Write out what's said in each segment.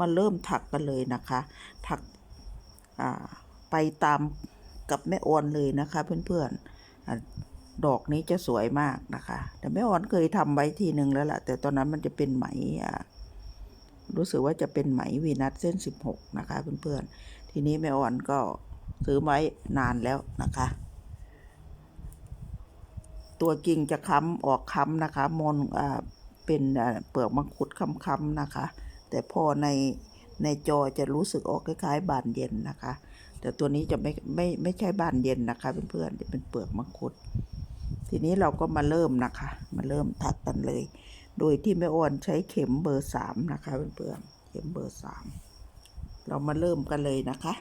มาเริ่มถักกันเลยนะคะ ถักไปตามกับแม่ออนเลยนะคะ เพื่อนๆอดอกนี้จะสวยมากนะคะ แต่แม่ออนเคยทำไว้ทีหนึ่งแล้วล่ะ แต่ตอนนั้นมันจะเป็นไหมรู้สึกว่าจะเป็นไหมวีนัสเส้น 16 นะคะ เพื่อนๆ ทีนี้แม่ออนก็ซื้อไว้นานแล้วนะคะ ตัวกิ่งจะค้ำออกค้ำนะคะมนเป็นเปลือกมังคุดค้ำๆนะคะ แต่พอในในจอจะรู้สึกออกคล้ายๆ บานเย็นนะคะ แต่ตัวนี้จะไม่ไม่ไม่ใช่บานเย็นนะคะเพื่อนๆจะเป็นเปลือกมังคุด ทีนี้เราก็มาเริ่มนะคะ มาเริ่มถักกันเลย โดยที่แม่อ้วนใช้เข็มเบอร์สามนะคะเพื่อนๆเข็มเบอร์สามเรามาเริ่มกันเลยนะคะ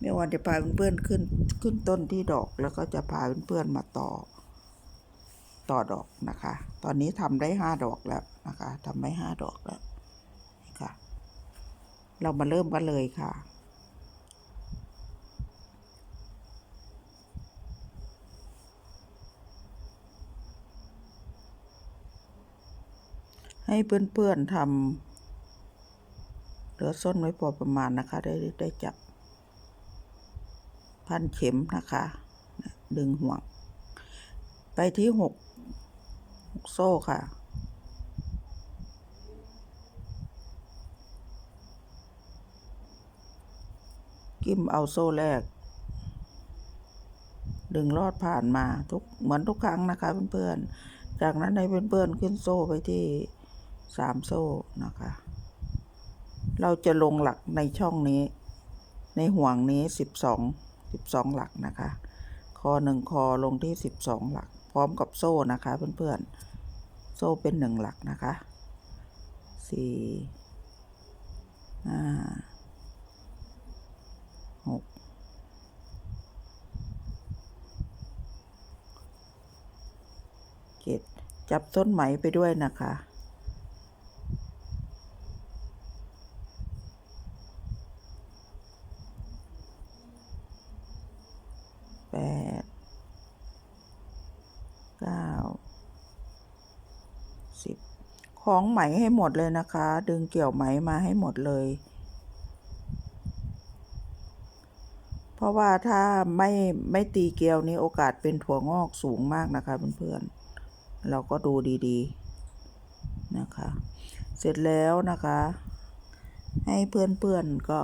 แม่อ้วนจะพาเพื่อนๆขึ้นขึ้นต้นที่ดอกแล้วก็จะพาเพื่อนๆมาต่อต่อดอกนะคะ ตอนนี้ทำได้ห้าดอกแล้วนะคะทำได้ห้าดอกแล้ว เรามาเริ่มกันเลยค่ะ ให้เพื่อนๆทำเหลือส้นไว้พอประมาณนะคะ ได้ได้จับ พันเข็มนะคะ ดึงห่วง ไปที่หกหกโซ่ค่ะ กิ้มเอาโซ่แรก ดึงลอดผ่านมาทุกเหมือนทุกครั้งนะคะเพื่อนๆ จากนั้นให้เพื่อนๆขึ้นโซ่ไปที่สามโซ่นะคะ เราจะลงหลักในช่องนี้ ในห่วงนี้สิบสองสิบสองหลักนะคะ คอหนึ่งคอลงที่สิบสองหลัก พร้อมกับโซ่นะคะเพื่อนๆ โซ่เป็นหนึ่งหลักนะคะสี่ห้าหกเจ็ดจับต้นไหมไปด้วยนะคะ แปด เก้า สิบ ของไหมให้หมดเลยนะคะ ดึงเกี่ยวไหมมาให้หมดเลย เพราะว่าถ้าไม่ไม่ตีเกลียวนี้โอกาสเป็นถั่วงอกสูงมากนะคะเพื่อนๆ เราก็ดูดีๆนะคะ เสร็จแล้วนะคะ ให้เพื่อนๆก็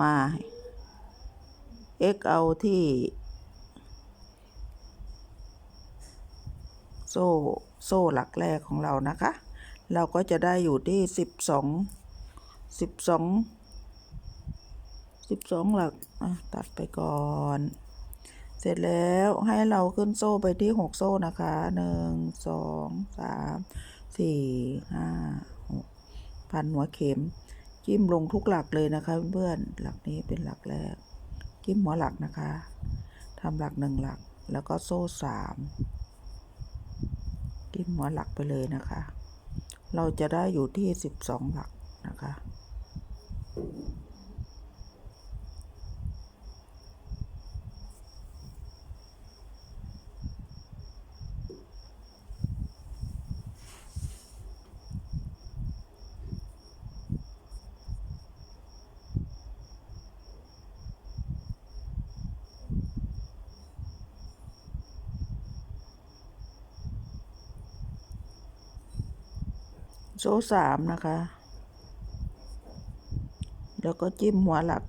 มาเอ็กเอาที่ โซ่โซ่หลักแรกของเรานะคะ เราก็จะได้อยู่ที่สิบสองสิบสองสิบสองหลักตัดไปก่อน เสร็จแล้วให้เราขึ้นโซ่ไปที่หกโซ่นะคะหนึ่งสองสามสี่ห้าหกพันหัวเข็ม จิ้มลงทุกหลักเลยนะคะเพื่อนหลักนี้เป็นหลักแรก จิ้มหัวหลักนะคะทำหลักหนึ่งหลักแล้วก็โซ่สามจิ้มหัวหลักไปเลยนะคะ เราจะได้อยู่ที่สิบสองหลักนะคะ ซ่สามนะคะ แล้วก็จิ้มหัวหลัก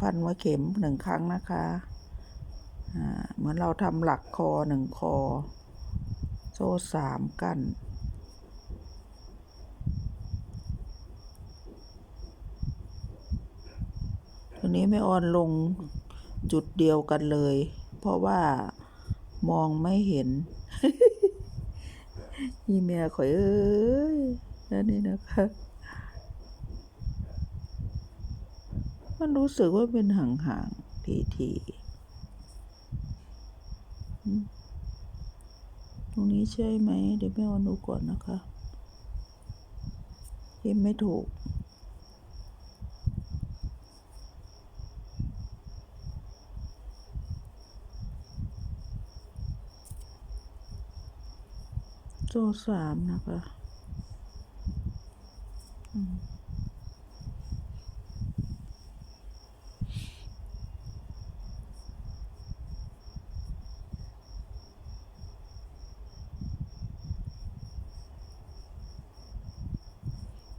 พันหัวเข็มหนึ่งครั้งนะคะเหมือนเราทำหลักคอหนึ่งคอ โซ่สามกันทีนี้ไม่ออนลงจุดเดียวกันเลย เพราะว่ามองไม่เห็น อีเมียข่อยเอ้ยนั่นนี่นะคะ มันรู้สึกว่าเป็นห่างๆ ทีทีตรงนี้ใช่ไหม เดี๋ยวแม่วันดูก่อนนะคะยิ้มไม่ถูก โซ่สามนะคะ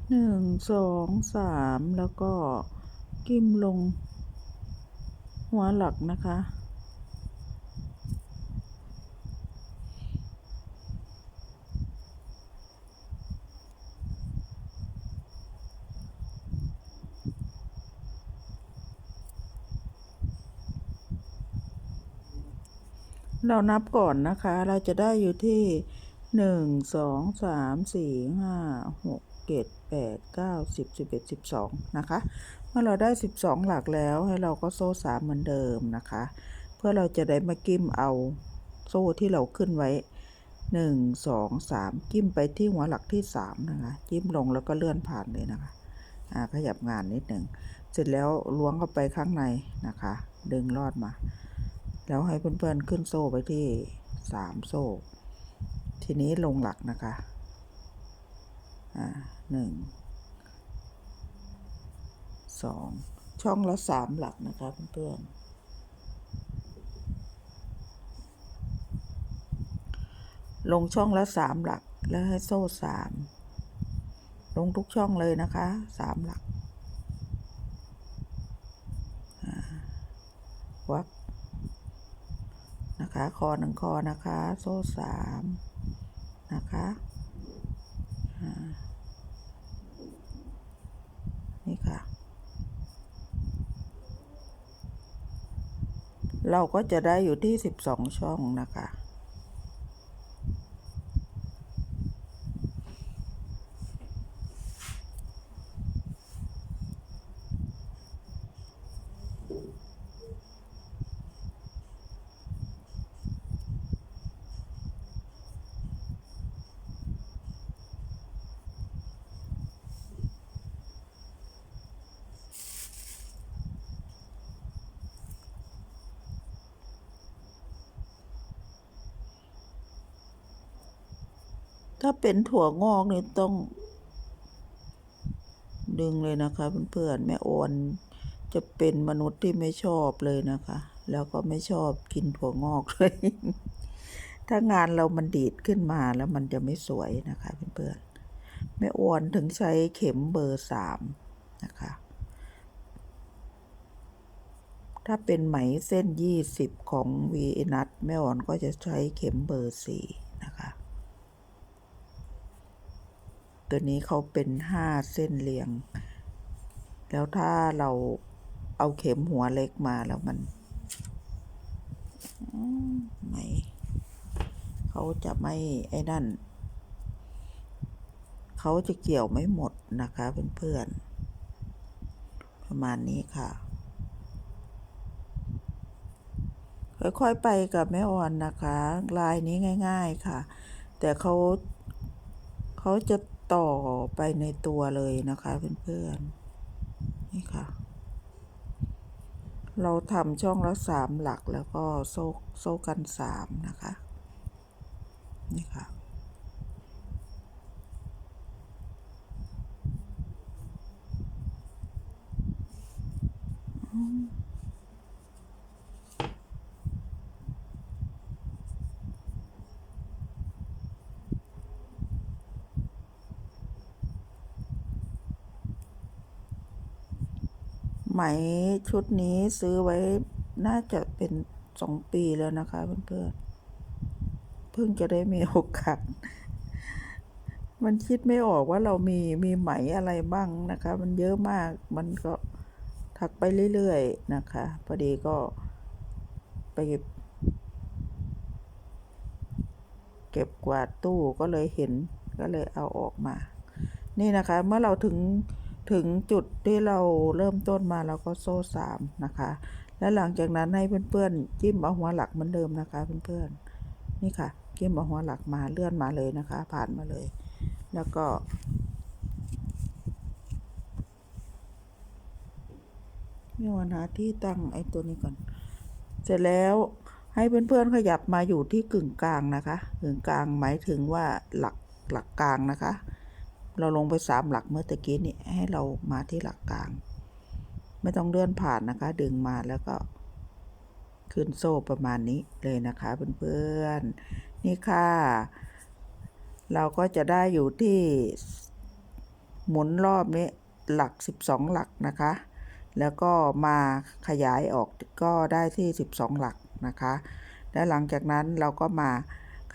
หนึ่งสองสามแล้วก็กิมลงหัวหลักนะคะ เรานับก่อนนะคะ เราจะได้อยู่ที่หนึ่งสองสามสี่ห้าหกเจ็ดแปดเก้าสิบสิบเอ็ดสิบสองนะคะ เมื่อเราได้สิบสองหลักแล้วให้เราก็โซ่สามเหมือนเดิมนะคะ เพื่อเราจะได้มากิ้มเอาโซ่ที่เราขึ้นไว้หนึ่งสองสามกิ้มไปที่หัวหลักที่สามนะคะ จิ้มลงแล้วก็เลื่อนผ่านเลยนะคะขยับงานนิดหนึ่ง เสร็จแล้วล้วงเข้าไปข้างในนะคะ ดึงลอดมา แล้วให้เพื่อนๆขึ้นโซ่ไปที่สามโซ่ ทีนี้ลงหลักนะคะ อ่าหนึ่งสองช่องละสามหลักนะคะเพื่อนๆ ลงช่องละสามหลักแล้วให้โซ่สามลงทุกช่องเลยนะคะสามหลักอ่าวัก นะคะ คอหนึ่งคอนะคะ โซ่สามนะคะนี่ค่ะ เราก็จะได้อยู่ที่สิบสองช่องนะคะ เป็นถั่วงอกนี่ต้อง ดึงเลยนะคะเพื่อนๆแม่อ่อนจะเป็นมนุษย์ที่ไม่ชอบเลยนะคะ แล้วก็ไม่ชอบกินถั่วงอกเลย ถ้างานเรามันดีดขึ้นมาแล้วมันจะไม่สวยนะคะเพื่อนๆแม่อ่อนถึงใช้เข็มเบอร์สามนะคะถ้าเป็นไหมเส้น 20 ของวีนัทแม่อ่อนก็จะใช้เข็มเบอร์สี่ ตัวนี้เขาเป็นห้าเส้นเรียง แล้วถ้าเราเอาเข็มหัวเล็กมาแล้วมันไม่เขาจะไม่ไอ้นั่น เขาจะเกี่ยวไม่หมดนะคะเพื่อนๆประมาณนี้ค่ะ ค่อยๆไปกับแม่อ่อนนะคะ ลายนี้ง่าย ๆค่ะ แต่เขาเขาจะ ต่อไปในตัวเลยนะคะเพื่อนๆ นี่ค่ะ เราทำช่องละสามหลักแล้วก็โซ่โซ่กันสามนะคะ นี่ค่ะ ไหมชุดนี้ซื้อไว้น่าจะเป็นสองปีแล้วนะคะเพื่อนๆ เพิ่งจะได้มีโอกาส มันคิดไม่ออกว่าเรามีมีไหมอะไรบ้างนะคะ มันเยอะมาก มันก็ถักไปเรื่อยๆนะคะ พอดีก็ไปเก็บกวาดตู้ก็เลยเห็นก็เลยเอาออกมา นี่นะคะ เมื่อเราถึง ถึงจุดที่เราเริ่มต้นมาเราก็โซ่สามนะคะ แล้วหลังจากนั้นให้เพื่อนๆจิ้มเอาหัวหลักเหมือนเดิมนะคะเพื่อนๆนี่ค่ะจิ้มเอาหัวหลักมาเลื่อนมาเลยนะคะ ผ่านมาเลย แล้วก็ มีวันหาที่ตั้งไอ้ตัวนี้ก่อน เสร็จแล้วให้เพื่อนๆขยับมาอยู่ที่กึ่งกลางนะคะ กึ่งกลางหมายถึงว่าหลักหลักกลางนะคะ เราลงไปสามหลักเมื่อตะกี้นี่ให้เรามาที่หลักกลาง ไม่ต้องเลื่อนผ่านนะคะ ดึงมาแล้วก็ ขึ้นโซ่ประมาณนี้เลยนะคะเพื่อนๆนี่ค่ะ เราก็จะได้อยู่ที่หมุนรอบนี้หลัก 12 หลักนะคะ แล้วก็มาขยายออกก็ได้ที่ 12 หลักนะคะ และหลังจากนั้นเราก็มา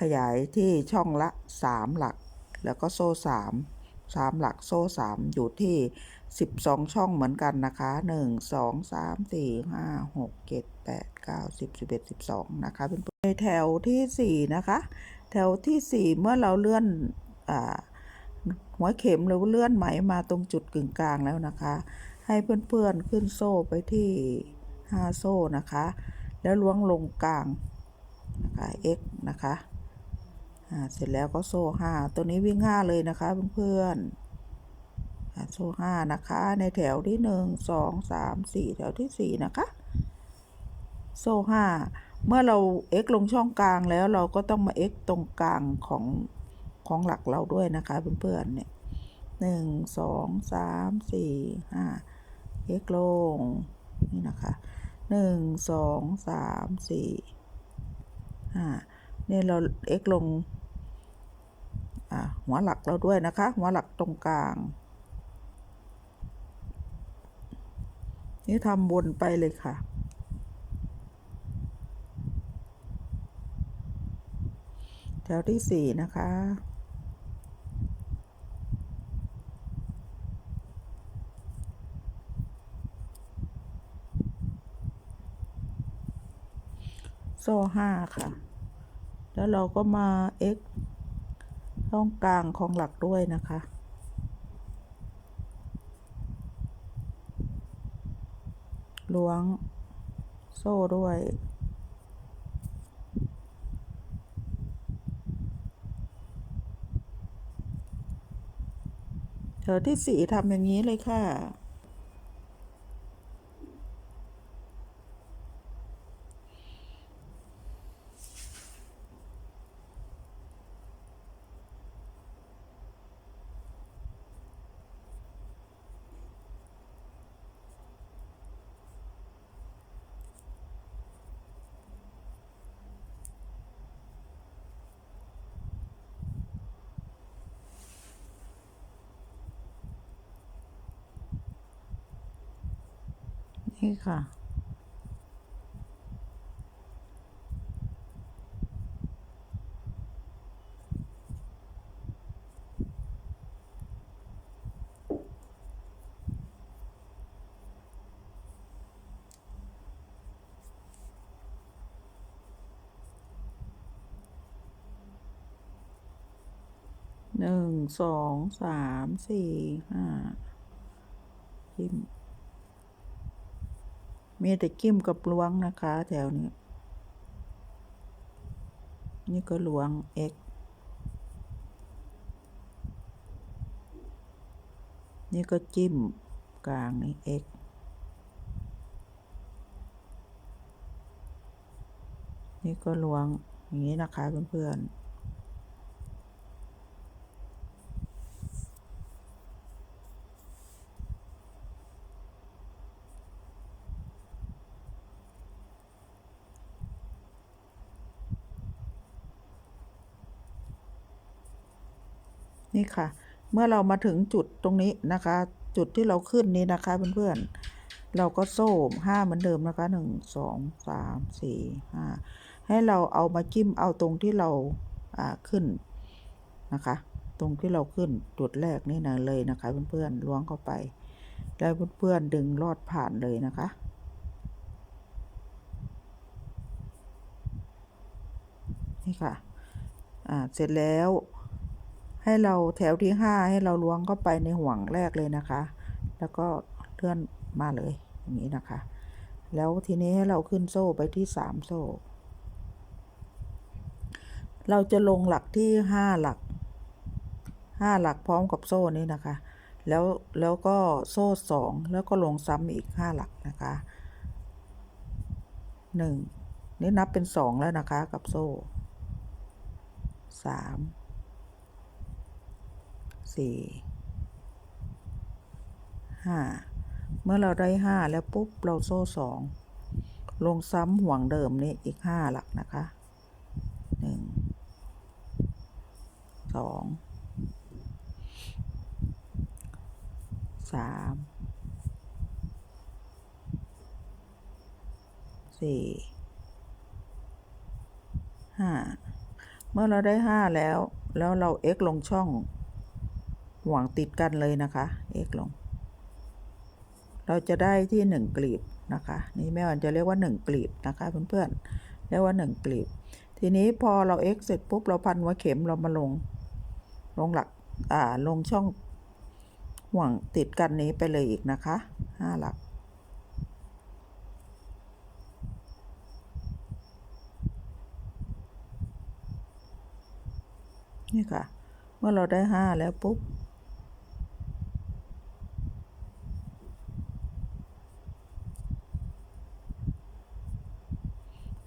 ขยายที่ช่องละ 3 หลัก แล้วก็โซ่ 3 3หลักโซ่3อยู่ที่12ช่องเหมือนกันนะคะ1 2 3 4 5 6 7 8 9 10 11 12นะคะเป็นในแถวทีสี่4นะคะ แถวทีสี่4เมื่อเราเลื่อนอหัวเข็มหรือเลื่อนไหมมาตรงจุดกึ่งกลางแล้วนะคะ ให้เพื่อนๆขึ้นโซ่ไปที่5โซ่นะคะ แล้วล้วงลงกลางนะคะ x นะคะ เสร็จแล้วก็โซ่5ตัวนี้วิ่ง5เลยนะคะเพื่อนๆอ่าโซ่5นะคะ ในแถวที่1 2 3 4แถวที่4นะคะ โซ่5เมื่อเรา x ลงช่องกลางแล้วเราก็ต้องมา x ตรงกลางของของหลักเราด้วยนะคะเพื่อนๆเนี่ยหนึ่งสองสามสี่ห้า x ลงนี่นะคะหนึ่งสองสามสี่ห้าเนี่ยเรา x ลง หัวหลักเราด้วยนะคะ หัวหลักตรงกลาง นี่ทำบนไปเลยค่ะ แถวที่สี่นะคะโซ่ห้าค่ะ แล้วเราก็มา x ช่องกลางของหลักด้วยนะคะ ล้วงโซ่ด้วย แถวที่สี่ทำอย่างนี้เลยค่ะ นี่ค่ะ หนึ่ง สอง สาม สี่ ห้าจิ้ม มีแต่กิ้มกับล้วงนะคะ แถวนี้ นี่ก็ลวง x นี่ก็จิ้มกลางนี่ x นี่ก็ลวงอย่างนี้นะคะเพื่อนๆ นี่ค่ะ เมื่อเรามาถึงจุดตรงนี้นะคะ จุดที่เราขึ้นนี้นะคะเพื่อนๆเราก็โซ่ห้าเหมือนเดิมนะคะหนึ่งสองสามสี่ห้าให้เราเอามาจิ้มเอาตรงที่เราอ่าขึ้นนะคะ ตรงที่เราขึ้นจุดแรกนี่นะเลยนะคะ เพื่อนๆล้วงเข้าไป แล้วเพื่อนๆดึงลอดผ่านเลยนะคะนี่ค่ะ อ่า เสร็จแล้ว ให้เราแถวที่ห้าให้เราล้วงเข้าไปในห่วงแรกเลยนะคะ แล้วก็เลื่อนมาเลยอย่างนี้นะคะ แล้วทีนี้ให้เราขึ้นโซ่ไปที่สามโซ่ เราจะลงหลักที่ห้าหลักห้าหลักพร้อมกับโซ่นี้นะคะ แล้วแล้วก็โซ่สองแล้วก็ลงซ้ำอีกห้าหลักนะคะหนึ่งนี่นับเป็นสองแล้วนะคะกับโซ่สาม สี่ห้าเมื่อเราได้ห้าแล้วปุ๊บเราโซ่สองลงซ้ำห่วงเดิมนี้อีกห้าหลักนะคะหนึ่งสองสามสี่ห้าเมื่อเราได้ห้าแล้ว แล้วเรา x ลงช่อง ห่วงติดกันเลยนะคะ x ลง เราจะได้ที่หนึ่งกลีบนะคะ นี่แม่วันจะเรียกว่าหนึ่งกลีบนะคะเพื่อนๆเรียกว่าหนึ่งกลีบ ทีนี้พอเรา x เสร็จปุ๊บเราพันหัวเข็มเรามาลง ลงหลักอ่าลงช่องห่วงติดกันนี้ไปเลยอีกนะคะห้าหลักนี่ค่ะ เมื่อเราได้ห้าแล้วปุ๊บ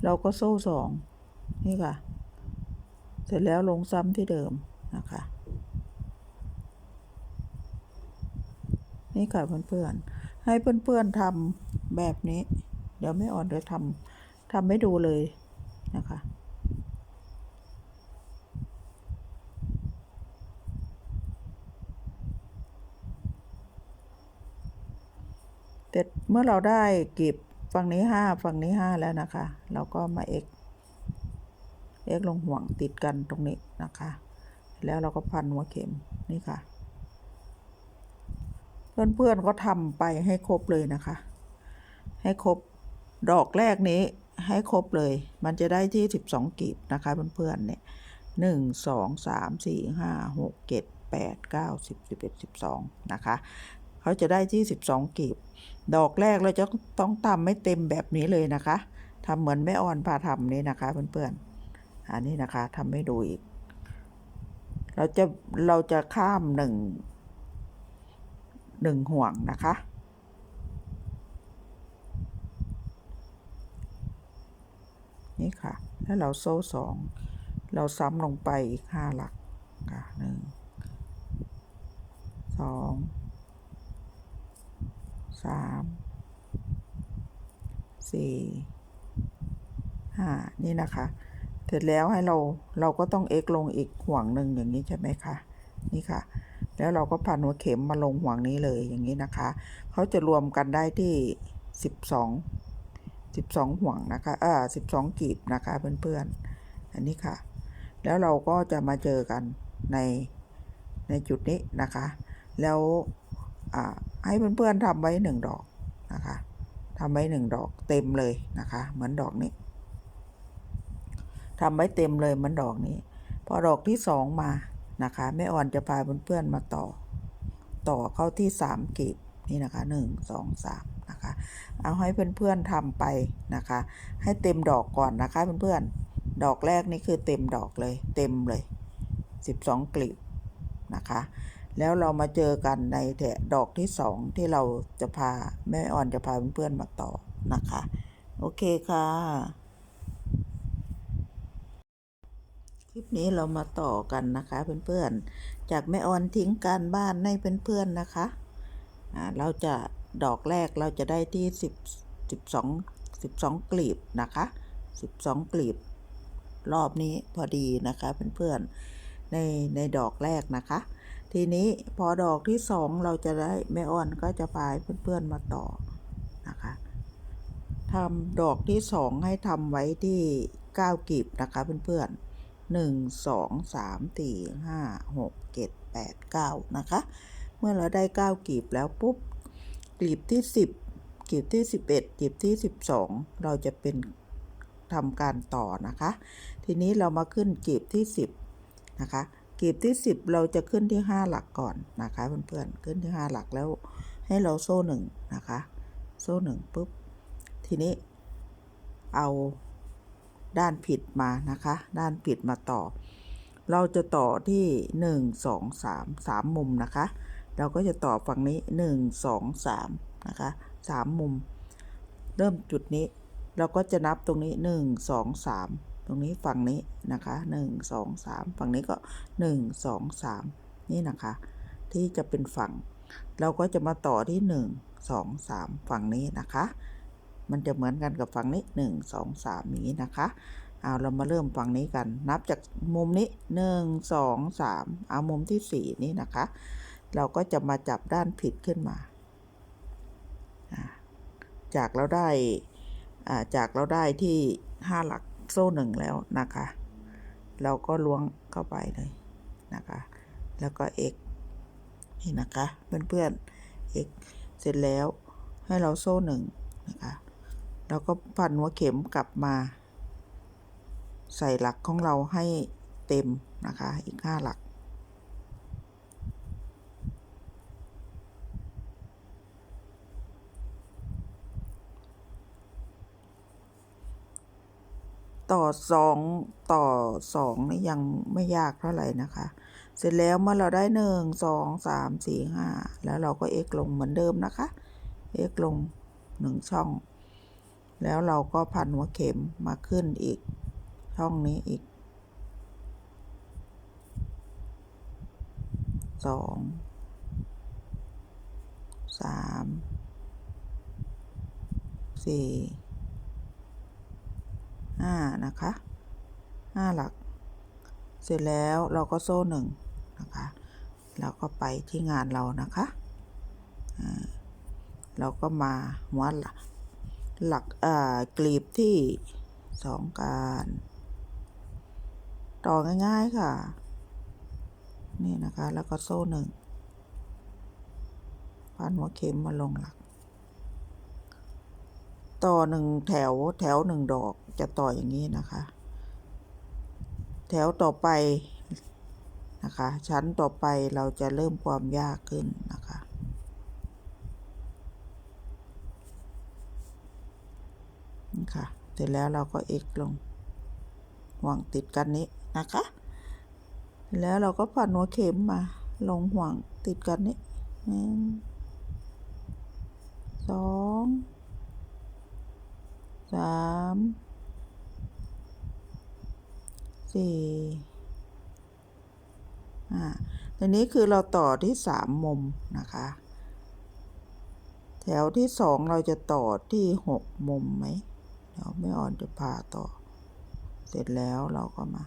เราก็โซ่สองนี่ค่ะ เสร็จแล้วลงซ้ำที่เดิมนะคะ นี่ค่ะเพื่อนๆ ให้เพื่อนๆทำแบบนี้ เดี๋ยวไม่อ่อนเดี๋ยวทำทำให้ดูเลยนะคะเสร็จเมื่อเราได้กีบ ฝั่งนี้ห้าฝั่งนี้ห้าแล้วนะคะเราก็มา x x ลงห่วงติดกันตรงนี้นะคะ แล้วเราก็พันหัวเข็มนี่ค่ะ เพื่อนๆก็ทำไปให้ครบเลยนะคะ ให้ครบดอกแรกนี้ให้ครบเลย มันจะได้ที่12กีบนะคะเพื่อนๆเนี่ยหนึ่งสองสามสี่ห้าหกเจ็ดแปดเก้าสิบสิบเอ็ดสิบสองนะคะ เขาจะได้ที่12กีบ ดอกแรกเราจะต้องทำไม่เต็มแบบนี้เลยนะคะทำเหมือนแม่อ่อนพาทำนี่นะคะเพื่อนๆอันนี้นะคะทำให้ดูอีก เราจะเราจะข้ามหนึ่งหนึ่งห่วงนะคะนี่ค่ะแล้วเราโซ่สองเราซ้ำลงไปอีกห้าหลักค่ะหนึ่งสอง สามสี่ห้านี่นะคะ เสร็จแล้วให้เราเราก็ต้อง x ลงอีกห่วงหนึ่งอย่างนี้ใช่ไหมคะนี่ค่ะ แล้วเราก็พันหัวเข็มมาลงห่วงนี้เลยอย่างนี้นะคะ เขาจะรวมกันได้ที่สิบสองสิบสองห่วงนะคะเอ่าสิบสองกีบนะคะเพื่อนๆอันนี้ค่ะ แล้วเราก็จะมาเจอกันในในจุดนี้นะคะ แล้ว ให้เพื่อนๆทำไว้หนึ่งดอกนะคะทำไว้หนึ่งดอกเต็มเลยนะคะ เหมือนดอกนี้ทำไว้เต็มเลยเหมือนดอกนี้ พอดอกที่สองมานะคะแม่อ่อนจะพาเพื่อนๆมาต่อ ต่อเข้าที่สามกีบนี่นะคะหนึ่งสองสามนะคะ เอาให้เพื่อนๆทำไปนะคะ ให้เต็มดอกก่อนนะคะเพื่อนๆดอกแรกนี่คือเต็มดอกเลย เต็มเลยสิบสองกลีบนะคะ แล้วเรามาเจอกันในแถดอกที่สองที่เราจะพาแม่อ่อนจะพาเพื่อนๆมาต่อนะคะ โอเคค่ะ คลิปนี้เรามาต่อกันนะคะเพื่อนๆ จากแม่ออนทิ้งการบ้านให้เพื่อนๆนะคะอ่าเราจะดอกแรกเราจะได้ที่สิบสิบสองสิบสองกลีบนะคะสิบสองกลีบ รอบนี้พอดีนะคะเพื่อนๆในในดอกแรกนะคะ ทีนี้พอดอกที่สองเราจะได้แม่อ่อนก็จะพายเพื่อนๆมาต่อนะคะทำดอกที่สองให้ทำไว้ที่เก้ากีบนะคะเพื่อนๆหนึ่งสองสามสี่ห้าหกเจ็ดแปดเก้านะคะเมื่อเราได้เก้ากีบแล้วปุ๊บกลีบที่สิบกลีบที่สิบเอ็ดกลีบที่สิบสองเราจะเป็นทำการต่อนะคะ ทีนี้เรามาขึ้นกลีบที่สิบนะคะ กลีบที่ 10 เราจะขึ้นที่ 5 หลักก่อนนะคะเพื่อนๆขึ้นที่ 5 หลักแล้วให้เราโซ่หนึ่งนะคะ โซ่หนึ่งปุ๊บทีนี้เอาด้านผิดมานะคะ ด้านผิดมาต่อ เราจะต่อที่ 1 2 3 3 มุมนะคะ เราก็จะต่อฝั่งนี้ 1 2 3 นะคะ 3 มุม เริ่มจุดนี้ เราก็จะนับตรงนี้ 1 2 3 ตรงนี้ฝั่งนี้นะคะหนึ่งสองสามฝั่งนี้ก็หนึ่งสองสามนี่นะคะ ที่จะเป็นฝั่ง เราก็จะมาต่อที่หนึ่งสองสามฝั่งนี้นะคะ มันจะเหมือนกันกับฝั่งนี้หนึ่งสองสามนี้นะคะเอาเรามาเริ่มฝั่งนี้กัน นับจากมุมนี้หนึ่งสองสามเอามุมที่สี่นี้นะคะ เราก็จะมาจับด้านผิดขึ้นมาจากเราได้จากเราได้ที่ห้าหลัก โซ่หนึ่งแล้วนะคะ เราก็ล้วงเข้าไปเลยนะคะ แล้วก็ x นี่นะคะเพื่อนๆ x เสร็จแล้วให้เราโซ่หนึ่งนะคะแล้วก็พันหัวเข็มกลับมา ใส่หลักของเราให้เต็มนะคะ อีกห้าหลัก ต่อสองต่อสองนี่ยังไม่ยากเท่าไหร่นะคะ เสร็จแล้วเมื่อเราได้หนึ่งสองสามสี่ห้าแล้วเราก็ x ลงเหมือนเดิมนะคะ x ลงหนึ่งช่อง แล้วเราก็พันหัวเข็มมาขึ้นอีกช่องนี้อีกสองสามสี่ ห้านะคะห้าหลัก เสร็จแล้วเราก็โซ่หนึ่งนะคะเราก็ไปที่งานเรานะคะเราก็มาหัวหลักหลักกลีบที่สองการต่อง่ายๆค่ะ นี่นะคะแล้วก็โซ่หนึ่งพันหัวเข็มมาลงหลัก ต่อหนึ่งแถวแถวหนึ่งดอกจะต่ออย่างนี้นะคะ แถวต่อไปนะคะ ชั้นต่อไปเราจะเริ่มความยากขึ้นนะคะนี่ค่ะเสร็จแล้วเราก็ x ลงห่วงติดกันนี้นะคะแล้วเราก็พันหัวเข็มมา ลงห่วงติดกันนี้หนึ่งสอง สามสี่อ่าทีนี้คือเราต่อที่สามมุมนะคะ แถวที่สองเราจะต่อที่หกมุมไหมเดี๋ยวไม่อ่อนจะพาต่อ เสร็จแล้วเราก็มา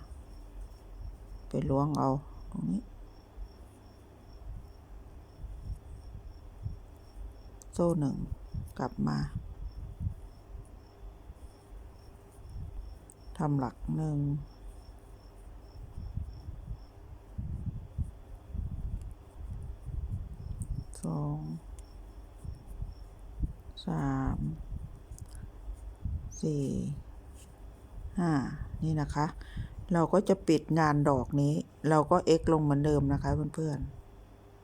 ไปล้วงเอาตรงนี้ โซ่หนึ่งกลับมา ทำหลักหนึ่งสองสามสี่ห้านี่นะคะ เราก็จะปิดงานดอกนี้ เราก็ x ลงเหมือนเดิมนะคะเพื่อน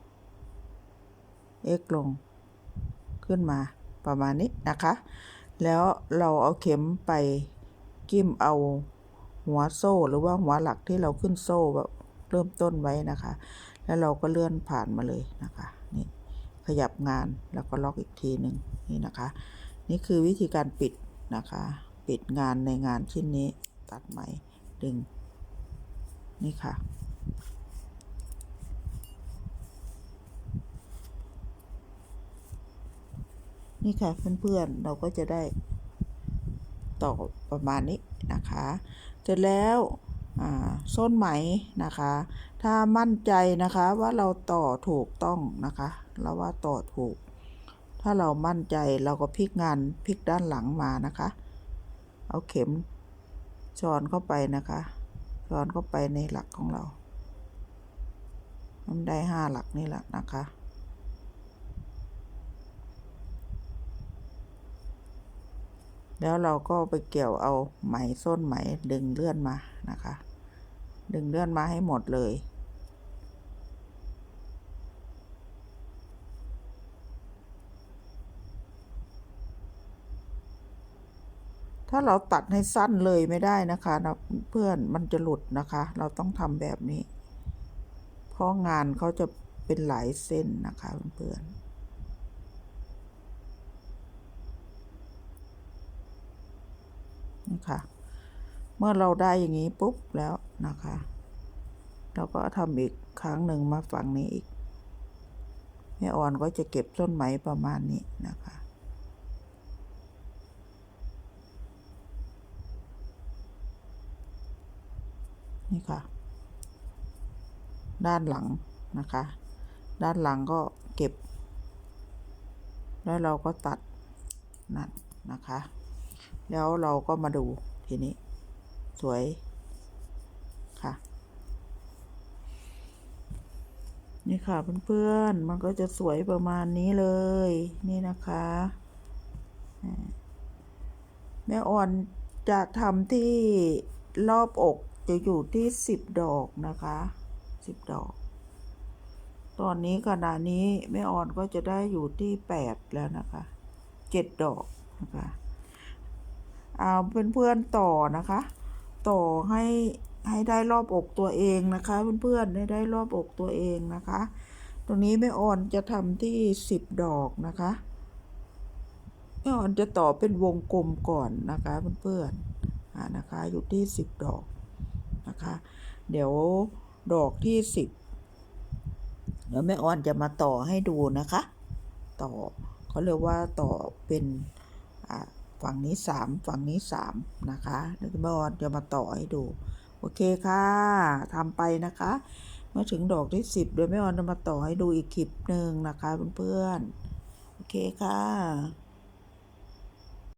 ๆ x ลงขึ้นมาประมาณนี้นะคะ แล้วเราเอาเข็มไป กิ้มเอาหัวโซ่หรือว่าหัวหลักที่เราขึ้นโซ่แบบเริ่มต้นไว้นะคะ แล้วเราก็เลื่อนผ่านมาเลยนะคะนี่ขยับงานแล้วก็ล็อกอีกทีหนึ่งนี่นะคะ นี่คือวิธีการปิดนะคะ ปิดงานในงานชิ้นนี้ตัดไหมดึงนี่ค่ะ นี่ค่ะเพื่อนๆเราก็จะได้ ต่อประมาณนี้นะคะเสร็จแล้วส้นไหมนะคะ ถ้ามั่นใจนะคะว่าเราต่อถูกต้องนะคะเราว่าต่อถูก ถ้าเรามั่นใจเราก็พลิกงานพลิกด้านหลังมานะคะ เอาเข็มช้อนเข้าไปนะคะช้อนเข้าไปในหลักของเรามันได้ห้าหลักนี่แหละนะคะ แล้วเราก็ไปเกี่ยวเอาไหมส้นไหมดึงเลื่อนมานะคะ ดึงเลื่อนมาให้หมดเลย ถ้าเราตัดให้สั้นเลยไม่ได้นะคะนะเพื่อนมันจะหลุดนะคะ เราต้องทำแบบนี้ เพราะงานเขาจะเป็นหลายเส้นนะคะเพื่อนๆ ค่ะเมื่อเราได้อย่างนี้ปุ๊บแล้วนะคะ เราก็ทำอีกครั้งหนึ่งมาฝั่งนี้อีกใม่อ่อนก็จะเก็บต้นไหมประมาณนี้นะคะนี่ค่ะ ด้านหลังนะคะ ด้านหลังก็เก็บ แล้วเราก็ตัดนั่นนะคะ แล้วเราก็มาดูทีนี้ สวยค่ะ นี่ค่ะเพื่อนๆ มันก็จะสวยประมาณนี้เลย นี่นะคะ แม่อ่อนจะทำที่รอบอกจะอยู่ที่สิบดอกนะคะสิบดอก ตอนนี้ขณะนี้แม่อ่อนก็จะได้อยู่ที่แปดแล้วนะคะเจ็ดดอกนะคะ เอาเพื่อนๆต่อนะคะ ต่อให้ให้ได้รอบอกตัวเองนะคะ เพื่อนๆให้ได้รอบอกตัวเองนะคะ ตรงนี้แม่อ่อนจะทำที่สิบดอกนะคะแม่อ่อนจะต่อเป็นวงกลมก่อนนะคะเพื่อนๆอ่านะคะอยู่ที่สิบดอกนะคะ เดี๋ยวดอกที่สิบเดี๋ยวแม่อ่อนจะมาต่อให้ดูนะคะ ต่อเขาเรียกว่าต่อเป็น ฝั่งนี้สามฝั่งนี้สามนะคะเดี๋ยวแม่อ่อนจะมาต่อให้ดู โอเคค่ะทำไปนะคะ เมื่อถึงดอกที่สิบเดี๋ยวแม่ออนจะมาต่อให้ดูอีกคลิปหนึ่งนะคะเพื่อนๆโอเคค่ะ